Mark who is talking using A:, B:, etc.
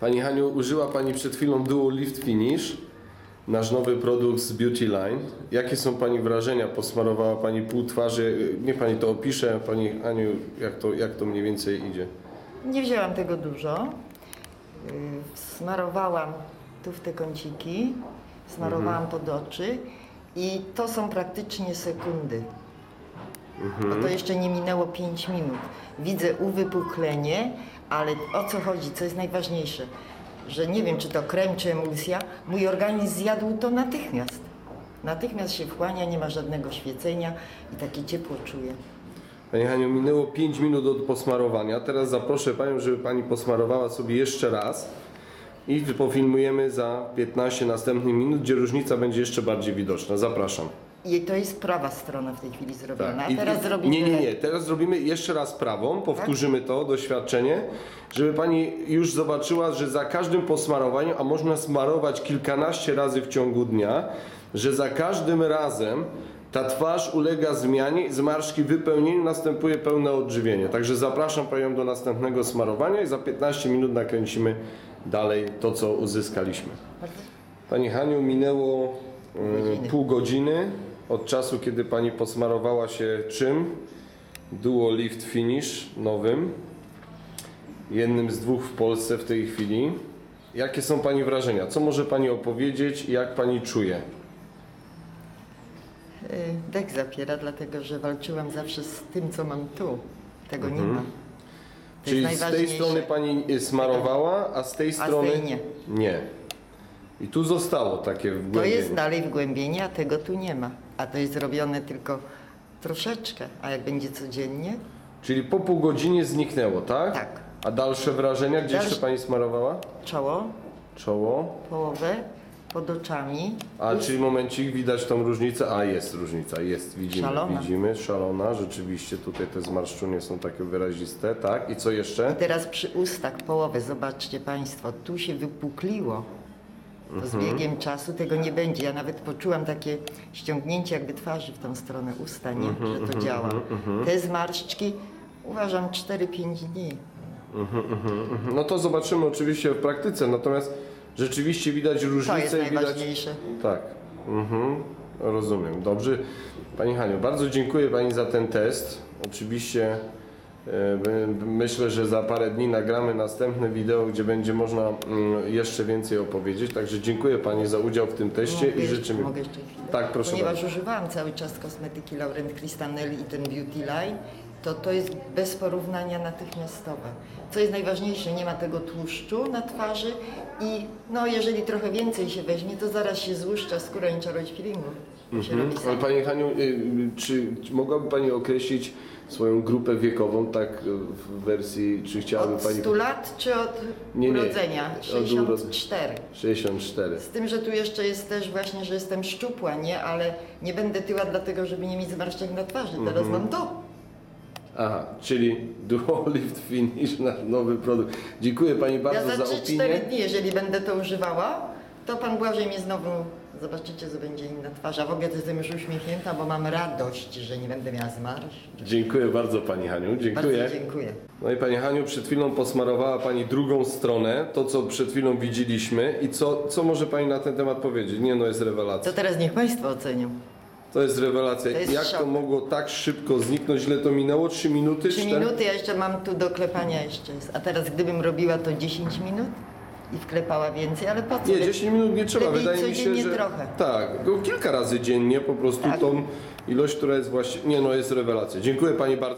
A: Pani Haniu, użyła Pani przed chwilą Duo Lift Finish, nasz nowy produkt z Beauty Line. Jakie są Pani wrażenia? Posmarowała Pani pół twarzy. Niech Pani to opisze. Pani Haniu, jak to, jak to mniej więcej idzie?
B: Nie wzięłam tego dużo. Yy, Smarowałam tu w te kąciki, smarowałam pod oczy i to są praktycznie sekundy. Bo to jeszcze nie minęło 5 minut. Widzę uwypuklenie, ale o co chodzi, co jest najważniejsze? Że nie wiem, czy to krem, czy emulsja, mój organizm zjadł to natychmiast. Natychmiast się wchłania, nie ma żadnego świecenia i takie ciepło czuję.
A: Pani Haniu, minęło 5 minut od posmarowania. Teraz zaproszę Panią, żeby Pani posmarowała sobie jeszcze raz i pofilmujemy za 15 następnych minut, gdzie różnica będzie jeszcze bardziej widoczna. Zapraszam.
B: I to jest prawa strona w tej chwili zrobiona. A
A: I-
B: teraz zrobimy
A: Nie, nie, nie. Teraz zrobimy jeszcze raz prawą, powtórzymy to doświadczenie, żeby pani już zobaczyła, że za każdym posmarowaniu, a można smarować kilkanaście razy w ciągu dnia, że za każdym razem ta twarz ulega zmianie, zmarszki wypełnieniu, następuje pełne odżywienie. Także zapraszam panią do następnego smarowania i za 15 minut nakręcimy dalej to, co uzyskaliśmy. Pani Haniu, minęło e, pół godziny od czasu, kiedy Pani posmarowała się czym? Duo Lift Finish nowym. Jednym z dwóch w Polsce w tej chwili. Jakie są Pani wrażenia? Co może Pani opowiedzieć i jak Pani czuje?
B: Y, Dech zapiera, dlatego że walczyłam zawsze z tym, co mam tu. Tego nie mam. To
A: Mhm. Czyli
B: jest
A: z tej
B: najważniejsze.
A: strony Pani y, smarowała, a z tej
B: A z tej
A: strony
B: nie.
A: nie. I tu zostało takie
B: To
A: wgłębienie.
B: jest dalej wgłębienie, a tego tu nie ma. A to jest zrobione tylko troszeczkę. A jak będzie codziennie?
A: Czyli po pół godzinie zniknęło, tak?
B: Tak.
A: A dalsze wrażenia? Gdzie
B: Dalsze-
A: jeszcze Pani smarowała?
B: Czoło,
A: Czoło.
B: połowę, pod oczami.
A: A czyli momencik widać tą różnicę? A jest różnica, jest, widzimy,
B: Szalona.
A: widzimy, szalona, rzeczywiście tutaj te zmarszczenie są takie wyraziste, tak? I co jeszcze?
B: teraz przy ustach połowę, zobaczcie Państwo, tu się wypukliło. To z
A: Mhm.
B: biegiem czasu tego nie będzie. Ja nawet poczułam takie ściągnięcie jakby twarzy w tą stronę usta, nie?
A: Mhm,
B: że to działa. Te zmarszczki uważam 4-5 dni.
A: No to zobaczymy oczywiście w praktyce, natomiast rzeczywiście widać
B: To
A: różnicę
B: jest
A: i widać...
B: najważniejsze.
A: Tak, mhm. rozumiem, dobrze. Pani Haniu, bardzo dziękuję Pani za ten test. Oczywiście myślę, że za parę dni nagramy następne wideo, gdzie będzie można mm, jeszcze więcej opowiedzieć, także dziękuję Pani za udział w tym teście
B: Mogę
A: i
B: jeszcze-
A: życzymy...
B: Mogę jeszcze chwilę?
A: Tak, proszę
B: Ponieważ
A: bardzo.
B: używałam cały czas kosmetyki Laurent Cristanelli i ten Beauty Line, to to jest bez porównania natychmiastowe. Co jest najważniejsze, nie ma tego tłuszczu na twarzy i no jeżeli trochę więcej się weźmie, to zaraz się złuszcza skóra i czaroć peelingu. Się robi
A: Ale. Pani Haniu, y, czy, czy mogłaby Pani określić swoją grupę wiekową, tak y, w wersji, czy chciałaby
B: Od
A: Pani...
B: 100 lat czy od
A: Nie, nie.
B: urodzenia?
A: Od
B: 64.
A: 64.
B: Z tym, że tu jeszcze jest też właśnie, że jestem szczupła, nie? Ale nie będę tyła dlatego, żeby nie mieć zmarszczek na twarzy. Teraz
A: Mhm.
B: mam to.
A: Aha, czyli Duo Lift Finish, nasz nowy produkt. Dziękuję Pani bardzo
B: Ja
A: za
B: za 3-4
A: opinię.
B: dni, jeżeli będę to używała, to pan Błażej mnie znowu zobaczycie, że będzie inna twarz. A w ogóle to jestem już uśmiechnięta, bo mam radość, że nie będę miała zmarsz.
A: Dziękuję bardzo Pani Haniu, dziękuję.
B: Bardzo dziękuję.
A: No i Pani Haniu, przed chwilą posmarowała Pani drugą stronę, to co przed chwilą widzieliśmy i co, co może Pani na ten temat powiedzieć? Nie no, jest rewelacja.
B: To teraz niech państwo ocenią.
A: To jest rewelacja.
B: To jest
A: Jak to
B: szok.
A: mogło tak szybko zniknąć? Ile to minęło? 3 minuty?
B: Trzy
A: Cztery?
B: minuty, ja jeszcze mam tu do klepania jeszcze jest. A teraz gdybym robiła to 10 minut i wklepała więcej, ale po co?
A: Nie, 10 minut nie trzeba.
B: Lepiej
A: Wydaje mi się,
B: codziennie
A: że
B: trochę.
A: tak, go kilka razy dziennie po prostu
B: Tak.
A: tą ilość, która jest właśnie, nie no, jest rewelacja. Dziękuję Pani bardzo.